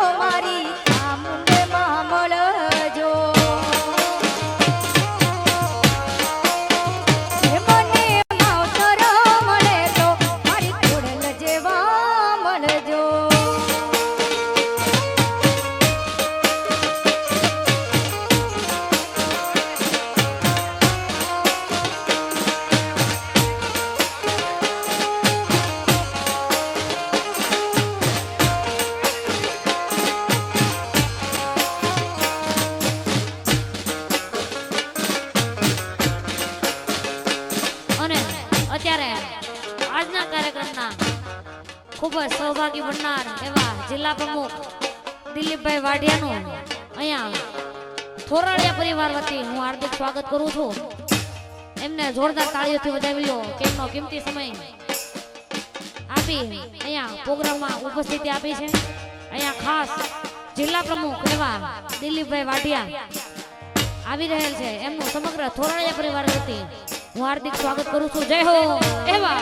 তোমারি જ સૌભાગ્ય બનનાર એવા જિલ્લા પ્રમુખ દિલીપભાઈ વાઢિયાનું અહીંયા થોરાળિયા પરિવાર વતી હું હાર્દિક સ્વાગત કરું છું. એમને જોરદાર તાળીઓથી વધાવી લો કે કિંમતી સમય આપી અહીંયા પ્રોગ્રામમાં ઉપસ્થિતિ આપી છે. અહીંયા ખાસ જિલ્લા પ્રમુખ એવા દિલીપભાઈ વાઢિયા આવી રહેલ છે. એમનું સમગ્ર થોરાળિયા પરિવાર વતી હું હાર્દિક સ્વાગત કરું છું. જય હો! એવા